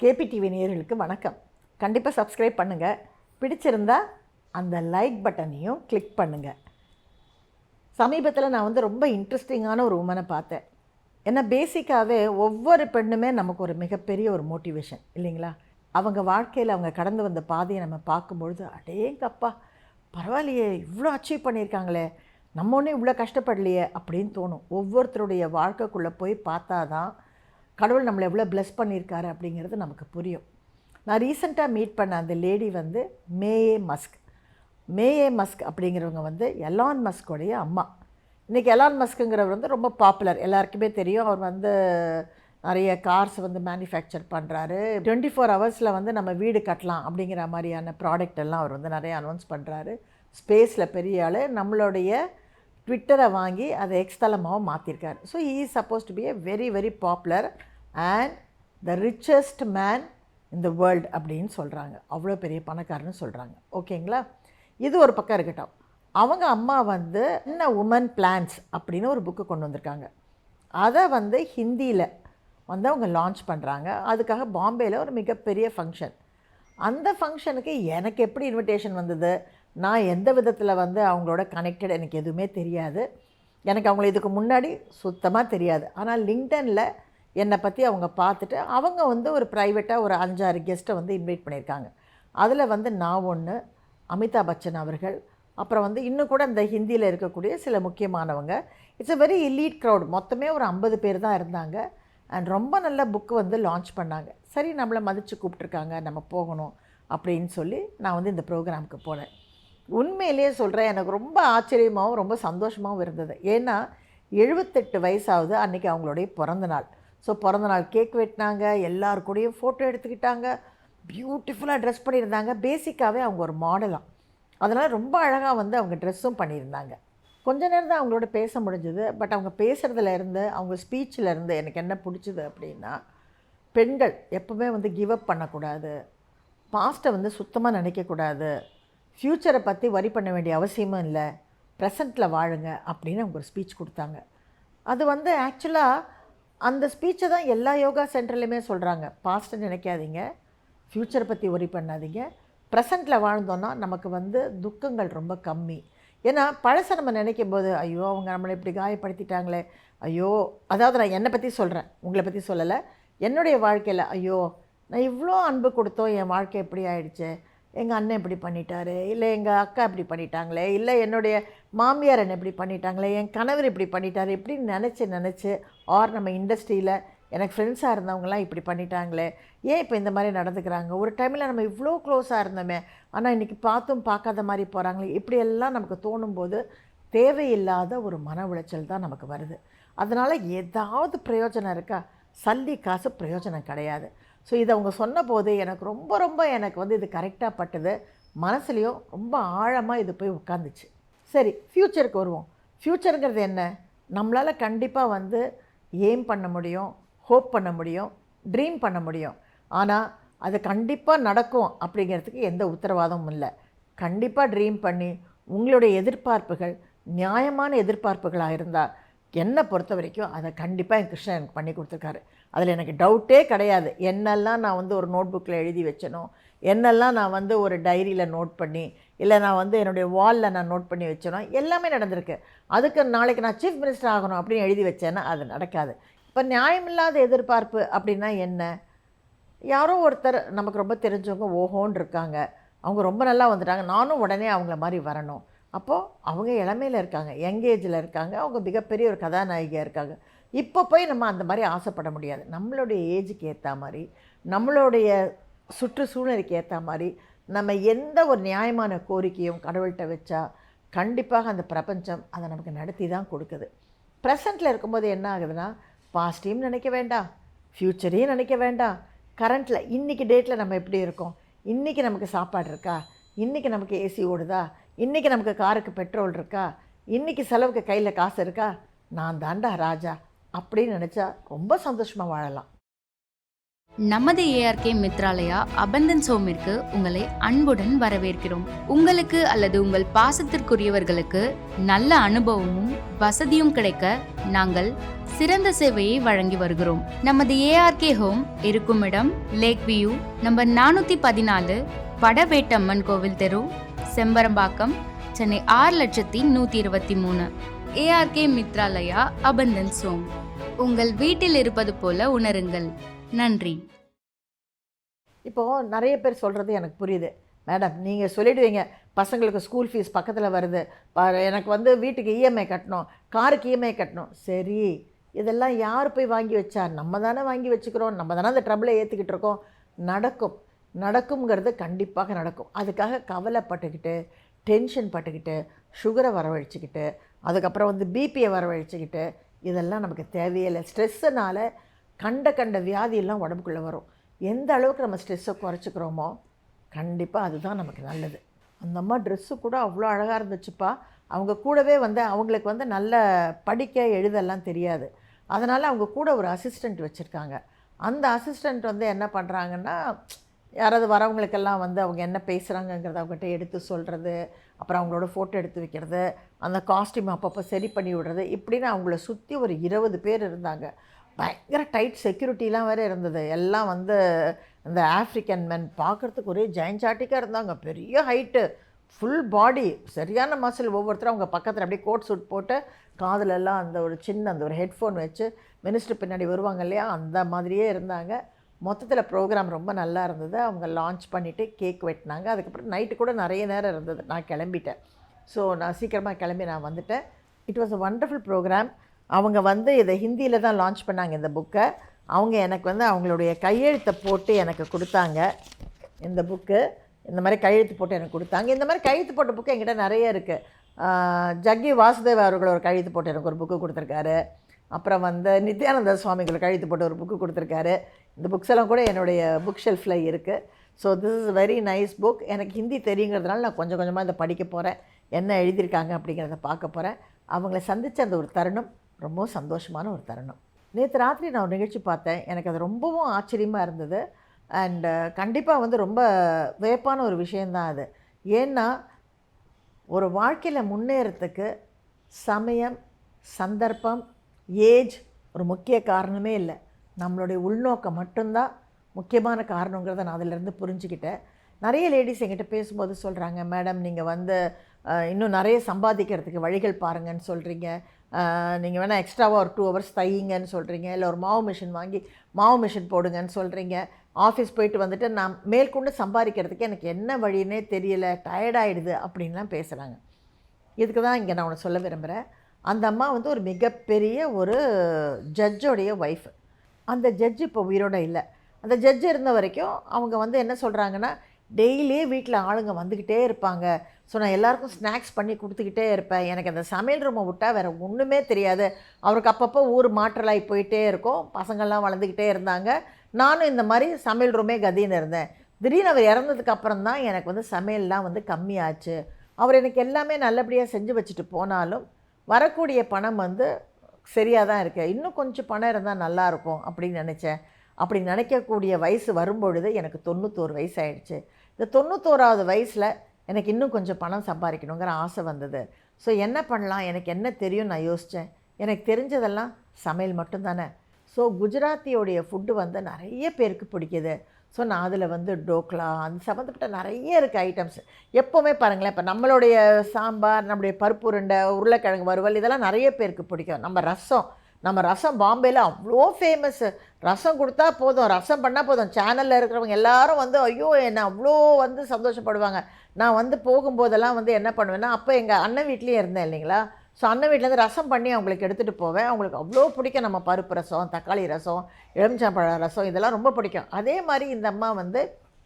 KP TV நேயர்களுக்கு வணக்கம். கண்டிப்பாக சப்ஸ்கிரைப் பண்ணுங்கள் பிடிச்சிருந்தா அந்த லைக் பட்டனையும் கிளிக் பண்ணுங்கள் சமீபத்தில் நான் வந்து ரொம்ப இன்ட்ரெஸ்டிங்கான ஒரு உமனை பார்த்தேன். ஏன்னா பேசிக்காகவே ஒவ்வொரு பெண்ணுமே நமக்கு ஒரு மிகப்பெரிய ஒரு மோட்டிவேஷன் இல்லைங்களா? அவங்க வாழ்க்கையில் அவங்க கடந்து வந்த பாதையை நம்ம பார்க்கும்பொழுது அடேங்கப்பா பரவாயில்லையே இவ்வளோ அச்சீவ் பண்ணியிருக்காங்களே நம்ம ஒன்றும் இவ்வளோ கஷ்டப்படலையே அப்படின்னு தோணும். ஒவ்வொருத்தருடைய வாழ்க்கைக்குள்ளே போய் பார்த்தா தான் கடவுள் நம்மளை எவ்வளோ ப்ளெஸ் பண்ணியிருக்காரு அப்படிங்கிறது நமக்கு புரியும். நான் ரீசெண்டாக மீட் பண்ண அந்த லேடி வந்து மேயே மஸ்க் மேயே மஸ்க் அப்படிங்கிறவங்க வந்து எலான் மஸ்கோடைய அம்மா. இன்றைக்கி எலான் மஸ்க்குங்கிறவர் வந்து ரொம்ப பாப்புலர் எல்லாருக்குமே தெரியும். அவர் வந்து நிறைய கார்ஸ் வந்து மேனுஃபேக்சர் பண்ணுறாரு டுவெண்ட்டி ஃபோர் ஹவர்ஸில் வந்து நம்ம வீடு கட்டலாம் அப்படிங்கிற மாதிரியான ப்ராடக்ட் எல்லாம் அவர் வந்து நிறைய அனௌன்ஸ் பண்ணுறாரு ஸ்பேஸில் பெரிய ஆள். நம்மளுடைய ட்விட்டரை வாங்கி அதை எக்ஸ்தலமாகவும் மாற்றிருக்காரு so he suppose to be a very very popular and the richest man இந்த வேர்ல்டு அப்படின்னு சொல்கிறாங்க அவ்வளோ பெரிய பணக்காரன்னு சொல்கிறாங்க ஓகேங்களா? இது ஒரு பக்கம் இருக்கட்டும். அவங்க அம்மா வந்து என்ன உமன் பிளான்ஸ் அப்படின்னு ஒரு புக்கு கொண்டு வந்திருக்காங்க. அதை வந்து ஹிந்தியில் வந்து அவங்க லான்ச் பண்ணுறாங்க அதுக்காக பாம்பேயில் ஒரு மிகப்பெரிய ஃபங்க்ஷன் அந்த ஃபங்க்ஷனுக்கு எனக்கு எப்படி இன்விடேஷன் வந்தது? நான் எந்த விதத்தில் வந்து அவங்களோட கனெக்டட் எனக்கு எதுவுமே தெரியாது. எனக்கு அவங்கள இதுக்கு முன்னாடி சுத்தமாக தெரியாது. ஆனால் லிங்க்டனில் என்னை பற்றி அவங்க பார்த்துட்டு அவங்க வந்து ஒரு ப்ரைவேட்டாக ஒரு அஞ்சாறு கெஸ்ட்டை வந்து இன்வைட் பண்ணியிருக்காங்க. அதில் வந்து நான் ஒன்று அமிதாப் பச்சன் அவர்கள் அப்புறம் வந்து இன்னும் கூட இந்த ஹிந்தியில் இருக்கக்கூடிய சில முக்கியமானவங்க. It's a very elite crowd மொத்தமே ஒரு ஐம்பது பேர் தான் இருந்தாங்க. அண்ட் ரொம்ப நல்ல புக்கு வந்து லான்ச் பண்ணாங்க. சரி நம்மளை மதித்து கூப்பிட்ருக்காங்க நம்ம போகணும் அப்படின்னு சொல்லி நான் வந்து இந்த ப்ரோக்ராமுக்கு போனேன். உண்மையிலேயே சொல்கிறேன் எனக்கு ரொம்ப ஆச்சரியமாகவும் ரொம்ப சந்தோஷமாகவும் இருந்தது. ஏன்னா எழுபத்தெட்டு வயசாகுது அன்றைக்கி அவங்களுடைய பிறந்த நாள். ஸோ பிறந்தநாள் கேக் வெட்டினாங்க எல்லார் கூடயும் ஃபோட்டோ எடுத்துக்கிட்டாங்க பியூட்டிஃபுல்லாக ட்ரெஸ் பண்ணியிருந்தாங்க. பேசிக்காகவே அவங்க ஒரு மாடலாம் அதனால் ரொம்ப அழகாக வந்து அவங்க ட்ரெஸ்ஸும் பண்ணியிருந்தாங்க. கொஞ்ச நேரம் தான் அவங்களோட பேச முடிஞ்சது. பட் அவங்க பேசுகிறதுல இருந்து அவங்க ஸ்பீச்சில் இருந்து எனக்கு என்ன பிடிச்சது அப்படின்னா பெண்கள் எப்பவுமே வந்து கிவ் அப் பண்ணக்கூடாது. பாஸ்ட்டை வந்து சுத்தமாக நினைக்கக்கூடாது. ஃப்யூச்சரை பற்றி வரி பண்ண வேண்டிய அவசியமும் இல்லை. ப்ரெசண்ட்டில் வாழுங்க அப்படின்னு அவங்க ஒரு ஸ்பீச் கொடுத்தாங்க. அது வந்து ஆக்சுவலாக அந்த ஸ்பீச்சை தான் எல்லா யோகா சென்டர்லையுமே சொல்கிறாங்க பாஸ்ட்டை நினைக்காதீங்க. ஃப்யூச்சரை பற்றி ஒரி பண்ணாதீங்க. ப்ரெசண்ட்டில் வாழ்ந்தோன்னா நமக்கு வந்து துக்கங்கள் ரொம்ப கம்மி. ஏன்னா பழசை நம்ம நினைக்கும் போது ஐயோ அவங்க நம்மளை இப்படி காயப்படுத்திட்டாங்களே. ஐயோ அதாவது நான் என்னை பற்றி சொல்கிறேன் உங்களை பற்றி சொல்லலை. என்னுடைய வாழ்க்கையில் ஐயோ நான் இவ்வளோ அன்பு கொடுத்தோம். என் வாழ்க்கை எப்படி ஆயிடுச்சு? எங்கள் அண்ணன் இப்படி பண்ணிட்டாரு இல்லை எங்கள் அக்கா இப்படி பண்ணிட்டாங்களே இல்லை என்னுடைய மாமியார் என்ன இப்படி பண்ணிட்டாங்களே என் கணவர் இப்படி பண்ணிட்டாரு இப்படின்னு நினச்சி நினச்சி ஆர் நம்ம இண்டஸ்ட்ரியில் எனக்கு ஃப்ரெண்ட்ஸாக இருந்தவங்களாம் இப்படி பண்ணிட்டாங்களே ஏன் இப்போ இந்த மாதிரி நடந்துக்கிறாங்க? ஒரு டைமில் நம்ம இவ்வளோ க்ளோஸாக இருந்தோமே ஆனால் இன்றைக்கி பார்த்தும் பார்க்காத மாதிரி போகிறாங்களே இப்படியெல்லாம் நமக்கு தோணும்போது தேவையில்லாத ஒரு மன உளைச்சல் தான் நமக்கு வருது. அதனால் ஏதாவது பிரயோஜனம் இருக்கா? சல்லி காசு பிரயோஜனம் கிடையாது. ஸோ இதை அவங்க சொன்னபோது எனக்கு ரொம்ப ரொம்ப எனக்கு வந்து இது கரெக்டாக பட்டது. மனசுலேயும் ரொம்ப ஆழமாக இது போய் உட்காந்துச்சு சரி ஃப்யூச்சருக்கு வருவோம். ஃப்யூச்சருங்கிறது என்ன? நம்மளால் கண்டிப்பாக வந்து எய்ம் பண்ண முடியும் ஹோப் பண்ண முடியும் ட்ரீம் பண்ண முடியும். ஆனால் அது கண்டிப்பாக நடக்கும் அப்படிங்கிறதுக்கு எந்த உத்தரவாதமும் இல்லை. கண்டிப்பாக ட்ரீம் பண்ணி உங்களுடைய எதிர்பார்ப்புகள் நியாயமான எதிர்பார்ப்புகளாக இருந்தால் என்னை பொறுத்த வரைக்கும் அதை கண்டிப்பாக என் கிருஷ்ணன் எனக்கு பண்ணி கொடுத்துருக்காரு. அதில் எனக்கு டவுட்டே கிடையாது. என்னெல்லாம் நான் வந்து ஒரு நோட் புக்கில் எழுதி வச்சனோ என்னெல்லாம் நான் வந்து ஒரு டைரியில் நோட் பண்ணி இல்லை நான் வந்து என்னுடைய வாலில் நான் நோட் பண்ணி வச்சனோ எல்லாமே நடந்திருக்கு. அதுக்கு நாளைக்கு நான் சீஃப் மினிஸ்டர் ஆகணும் அப்படின்னு எழுதி வச்சேன்னா அது நடக்காது. இப்போ நியாயமில்லாத எதிர்பார்ப்பு அப்படின்னா என்ன? யாரோ ஒருத்தர் நமக்கு ரொம்ப தெரிஞ்சவங்க ஓஹோன்னு இருக்காங்க. அவங்க ரொம்ப நல்லா வந்துட்டாங்க. நானும் உடனே அவங்கள மாதிரி வரணும். அப்போது அவங்க இளமையில் இருக்காங்க யங் ஏஜில் இருக்காங்க அவங்க மிகப்பெரிய ஒரு கதாநாயகியாக இருக்காங்க. இப்போ போய் நம்ம அந்த மாதிரி ஆசைப்பட முடியாது. நம்மளுடைய ஏஜுக்கு ஏற்ற மாதிரி நம்மளுடைய சுற்றுச்சூழலுக்கு ஏற்ற மாதிரி நம்ம எந்த ஒரு நியாயமான கோரிக்கையும் கடவுள்கிட்ட வச்சா கண்டிப்பாக அந்த பிரபஞ்சம் அதை நமக்கு நடத்தி தான் கொடுக்குது. ப்ரெசண்ட்டில் இருக்கும்போது என்ன ஆகுதுன்னா பாஸ்டையும் நினைக்க வேண்டாம் ஃப்யூச்சரையும் நினைக்க வேண்டாம். கரண்ட்டில் இன்றைக்கி டேட்டில் நம்ம எப்படி இருக்கோம்? இன்றைக்கி நமக்கு சாப்பாடு இருக்கா? இன்றைக்கி நமக்கு ஏசி ஓடுதா? இன்றைக்கி நமக்கு காருக்கு பெட்ரோல் இருக்கா? இன்றைக்கி செலவுக்கு கையில் காசு இருக்கா? நான் தாண்டா ராஜா அப்படின்னு நினச்சா ரொம்ப சந்தோஷமாக வாழலாம். நமது ஏஆர்கே மித்ராலயா அபந்தன் சோமிற்கு உங்களை அன்புடன் வரவேற்கிறோம். உங்களுக்கு அல்லது உங்கள் பாசத்திற்குரியவர்களுக்கு நல்ல அனுபவமும் வசதியும் கிடைக்க நாங்கள் சிறந்த சேவையை வழங்கி வருகிறோம். நமது ஏஆர்கே ஹோம் இருக்கும் இடம் லேக் வியூ நம்பர் நானூத்தி பதினாலு வடவேட்டம்மன் கோவில் தெரு செம்பரம்பாக்கம் சென்னை ஆறு லட்சத்தி நூற்றி இருபத்தி மூணு. ஏஆர்கே மித்ராலயா அபந்தன் சோம். உங்கள் வீட்டில் இருப்பது போல உணருங்கள். நன்றி. இப்போது நிறைய பேர் சொல்கிறது எனக்கு புரியுது. மேடம் நீங்கள் சொல்லிடுவீங்க பசங்களுக்கு ஸ்கூல் ஃபீஸ் பக்கத்தில் வருது. எனக்கு வந்து வீட்டுக்கு இஎம்ஐ கட்டணும் காருக்கு இஎம்ஐ கட்டணும். சரி இதெல்லாம் யார் போய் வாங்கி வச்சா? நம்ம தானே வாங்கி வச்சுக்கிறோம். நம்ம தானே அந்த ட்ரபிளை ஏற்றிக்கிட்டு இருக்கோம். நடக்கும். நடக்குங்கிறது கண்டிப்பாக நடக்கும். அதுக்காக கவலைப்பட்டுக்கிட்டு டென்ஷன் பட்டுக்கிட்டு சுகரை வரவழைச்சிக்கிட்டு அதுக்கப்புறம் வந்து பிபியை வரவழைச்சிக்கிட்டு இதெல்லாம் நமக்கு தேவையில்லை ஸ்ட்ரெஸ்ஸுனால கண்ட கண்ட வியாதியெல்லாம் உடம்புக்குள்ளே வரும். எந்த அளவுக்கு நம்ம ஸ்ட்ரெஸ்ஸை குறைச்சிக்கிறோமோ கண்டிப்பாக அதுதான் நமக்கு நல்லது. அந்த அம்மா ட்ரெஸ்ஸு கூட அவ்வளோ அழகாக இருந்துச்சுப்பா. அவங்க கூடவே வந்து அவங்களுக்கு வந்து நல்ல படிக்க எழுதெல்லாம் தெரியாது. அதனால் அவங்க கூட ஒரு அசிஸ்டண்ட் வச்சுருக்காங்க. அந்த அசிஸ்டண்ட் வந்து என்ன பண்ணுறாங்கன்னா யாராவது வரவங்களுக்கெல்லாம் வந்து அவங்க என்ன பேசுகிறாங்கங்கிறத அவங்ககிட்ட எடுத்து சொல்கிறது அப்புறம் அவங்களோட ஃபோட்டோ எடுத்து வைக்கிறது அந்த காஸ்டியூம் அப்பப்போ சரி பண்ணி விடுறது இப்படின்னு அவங்கள சுற்றி ஒரு இருபது பேர் இருந்தாங்க. பயங்கர டைட் செக்யூரிட்டிலாம் வேறு இருந்தது. எல்லாம் வந்து இந்த ஆஃப்ரிக்கன் மென் பார்க்குறதுக்கு ஒரே ஜெயஞ்சாட்டிக்காக இருந்தாங்க. பெரிய ஹைட்டு ஃபுல் பாடி சரியான மசில் ஒவ்வொருத்தரும் அவங்க பக்கத்தில் அப்படியே கோட் சூட் போட்டு காதுலெல்லாம் அந்த ஒரு சின்ன அந்த ஒரு ஹெட்ஃபோன் வச்சு மினிஸ்டர் பின்னாடி வருவாங்க இல்லையா? அந்த மாதிரியே இருந்தாங்க. மொத்தத்தில் ப்ரோக்ராம் ரொம்ப நல்லா இருந்தது. அவங்க லான்ச் பண்ணிவிட்டு கேக் வெட்டினாங்க. அதுக்கப்புறம் நைட்டு கூட நிறைய நேரம் இருந்தது. நான் கிளம்பிட்டேன். ஸோ நான் சீக்கிரமாக கிளம்பி நான் வந்துட்டேன். It was a wonderful programme அவங்க வந்து இதை ஹிந்தியில் தான் லான்ச் பண்ணாங்க இந்த புக்கை அவங்க எனக்கு வந்து அவங்களுடைய கையெழுத்தை போட்டு எனக்கு கொடுத்தாங்க. இந்த புக்கு இந்த மாதிரி கையெழுத்து போட்டு எனக்கு கொடுத்தாங்க. இந்த மாதிரி கையெழுத்து போட்ட புக்கு என்கிட்ட நிறைய இருக்குது ஜக்கி வாசுதேவ் அவர்கள் ஒரு கையெழுத்து போட்டு எனக்கு ஒரு புக்கு கொடுத்துருக்காரு. அப்புறம் வந்து நித்யானந்த சுவாமிகள் கையெழுத்து போட்டு ஒரு புக்கு கொடுத்துருக்காரு. இந்த புக்ஸ் எல்லாம் கூட என்னுடைய புக் ஷெல்ஃபில் இருக்குது so this is very nice book எனக்கு ஹிந்தி தெரியுங்கிறதுனால நான் கொஞ்சம் கொஞ்சமாக இதை படிக்க போகிறேன் என்ன எழுதியிருக்காங்க அப்படிங்கிறத பார்க்க போகிறேன் அவங்கள சந்தித்த அந்த ஒரு தருணம் ரொம்ப சந்தோஷமான ஒரு தருணம். நேற்று ராத்திரி நான் ஒரு நிகழ்ச்சி பார்த்தேன். எனக்கு அது ரொம்பவும் ஆச்சரியமாக இருந்தது. அண்டு uh, கண்டிப்பாக வந்து ரொம்ப வியப்பான ஒரு விஷயந்தான் அது. ஏன்னா ஒரு வாழ்க்கையில் முன்னேறத்துக்கு சமயம் சந்தர்ப்பம் ஏஜ் ஒரு முக்கிய காரணமே இல்லை. நம்மளுடைய உள்நோக்கம் மட்டும்தான் முக்கியமான காரணங்கிறத நான் அதிலிருந்து புரிஞ்சுக்கிட்டேன். நிறைய லேடிஸ் எங்கிட்ட பேசும்போது சொல்கிறாங்க மேடம் நீங்கள் வந்து இன்னும் நிறைய சம்பாதிக்கிறதுக்கு வழிகள் பாருங்கன்னு சொல்கிறீங்க நீங்கள் வேணால் எக்ஸ்ட்ராவாக ஒரு டூ ஹவர்ஸ் தையுங்கன்னு சொல்கிறீங்க இல்லை ஒரு மாவு மிஷின் வாங்கி மாவு மிஷின் போடுங்கன்னு சொல்கிறீங்க ஆஃபீஸ் போயிட்டு வந்துட்டு நான் மேற்கொண்டு சம்பாதிக்கிறதுக்கு எனக்கு என்ன வழின்னே தெரியல டயர்டாயிடுது அப்படின்லாம் பேசுகிறாங்க இதுக்கு தான் இங்கே நான் உன்னை சொல்ல விரும்புகிறேன் அந்த அம்மா வந்து ஒரு மிகப்பெரிய ஒரு ஜட்ஜோடைய ஒய்ஃப் அந்த ஜட்ஜ் இப்போ உயிரோட இல்லை. அந்த ஜட்ஜ் இருந்த வரைக்கும் அவங்க வந்து என்ன சொல்கிறாங்கன்னா டெய்லியே வீட்டில் ஆளுங்க வந்துக்கிட்டே இருப்பாங்க. ஸோ நான் எல்லாருக்கும் ஸ்நாக்ஸ் பண்ணி கொடுத்துக்கிட்டே இருப்பேன். எனக்கு அந்த சமையல் ரூமை விட்டால் வேறு ஒன்றுமே தெரியாது. அவருக்கு அப்பப்போ ஊர் மாற்றலாகி போயிட்டே இருக்கும். பசங்கள்லாம் வளர்ந்துக்கிட்டே இருந்தாங்க. நானும் இந்த மாதிரி சமையல் ரூமே கதின்னு இருந்தேன். திடீர்னு அவர் இறந்ததுக்கு அப்புறம் தான் எனக்கு வந்து சமையல்லாம் வந்து கம்மியாச்சு. அவர் எனக்கு எல்லாமே நல்லபடியாக செஞ்சு வச்சுட்டு போனாலும் வரக்கூடிய பணம் வந்து சரியாக தான் இருக்குது இன்னும் கொஞ்சம் பணம் இருந்தால் நல்லாயிருக்கும் அப்படின்னு நினச்சேன். அப்படி நினைக்கக்கூடிய வயசு வரும்பொழுது எனக்கு தொண்ணூத்தோரு வயசு ஆயிடுச்சு. இந்த தொண்ணூத்தோராவது வயசில் எனக்கு இன்னும் கொஞ்சம் பணம் சம்பாதிக்கணுங்கிற ஆசை வந்தது. ஸோ என்ன பண்ணலாம்? எனக்கு என்ன தெரியும் நான் யோசித்தேன் எனக்கு தெரிஞ்சதெல்லாம் சமையல் மட்டும்தானே ஸோ குஜராத்தியோடைய ஃபுட்டு வந்து நிறைய பேருக்கு பிடிக்குது. ஸோ நான் அதில் வந்து டோக்லா அந்த சம்மந்தப்பட்ட நிறைய இருக்குது ஐட்டம்ஸ் எப்போவுமே பாருங்களேன் இப்போ நம்மளுடைய சாம்பார் நம்மளுடைய பருப்பு உருண்டை உருளைக்கிழங்கு வறுவல் இதெல்லாம் நிறைய பேருக்கு பிடிக்கும். நம்ம ரசம் நம்ம ரசம் பாம்பேயில் அவ்வளோ ஃபேமஸ்ஸு ரசம் கொடுத்தா போதும் ரசம் பண்ணால் போதும். சேனலில் இருக்கிறவங்க எல்லாரும் வந்து ஐயோ என்னை அவ்வளோ வந்து சந்தோஷப்படுவாங்க. நான் வந்து போகும்போதெல்லாம் வந்து என்ன பண்ணுவேன்னா அப்போ எங்கள் அண்ணன் வீட்லேயே இருந்தேன் இல்லைங்களா? ஸோ அண்ணன் வீட்டிலேருந்து ரசம் பண்ணி அவங்களுக்கு எடுத்துகிட்டு போவேன். அவங்களுக்கு அவ்வளோ பிடிக்கும். நம்ம பருப்பு ரசம் தக்காளி ரசம் எலுமிச்சம்பழ ரசம் இதெல்லாம் ரொம்ப பிடிக்கும். அதே மாதிரி இந்த அம்மா வந்து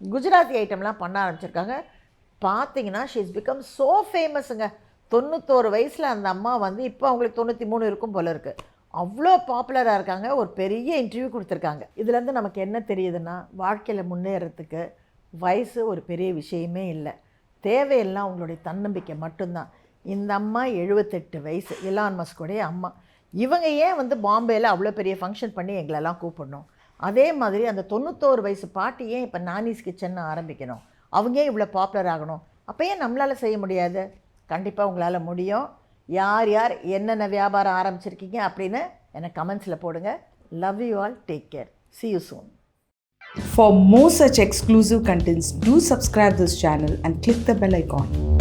குஜராத்தி ஐட்டம்லாம் பண்ண ஆரம்பிச்சிருக்காங்க. பார்த்தீங்கன்னா ஷீஸ் பிகம் ஸோ ஃபேமஸுங்க தொண்ணூத்தோரு வயசில் அந்த அம்மா வந்து இப்போ அவங்களுக்கு தொண்ணூற்றி மூணு இருக்கும் போல் இருக்குது அவ்வளோ பாப்புலராக இருக்காங்க. ஒரு பெரிய இன்டர்வியூ கொடுத்துருக்காங்க. இதுலேருந்து நமக்கு என்ன தெரியுதுன்னா வாழ்க்கையில் முன்னேறத்துக்கு வயசு ஒரு பெரிய விஷயமே இல்லை. தேவையெல்லாம் அவங்களுடைய தன்னம்பிக்கை மட்டும்தான். இந்த அம்மா எழுபத்தெட்டு வயசு இலான் மஸ்கோடைய அம்மா. இவங்க ஏன் வந்து பாம்பேயில் அவ்வளோ பெரிய ஃபங்க்ஷன் பண்ணி எங்களெல்லாம் கூப்பிடணும்? அதே மாதிரி அந்த தொண்ணூத்தோரு வயசு பாட்டி ஏன் இப்போ நானிஸ் கிச்சன் ஆரம்பிக்கணும்? அவங்க ஏன் இவ்வளோ பாப்புலர் ஆகணும்? அப்போ ஏன் நம்மளால் செய்ய முடியாது? கண்டிப்பாக உங்களால் முடியும். யார் யார் என்னென்ன வியாபாரம் ஆரம்பிச்சிருக்கீங்க அப்படின்னு எனக்கு கமெண்ட்ஸில் போடுங்க. Love you all take care see you soon For more such exclusive contents, do subscribe this channel and click the bell icon.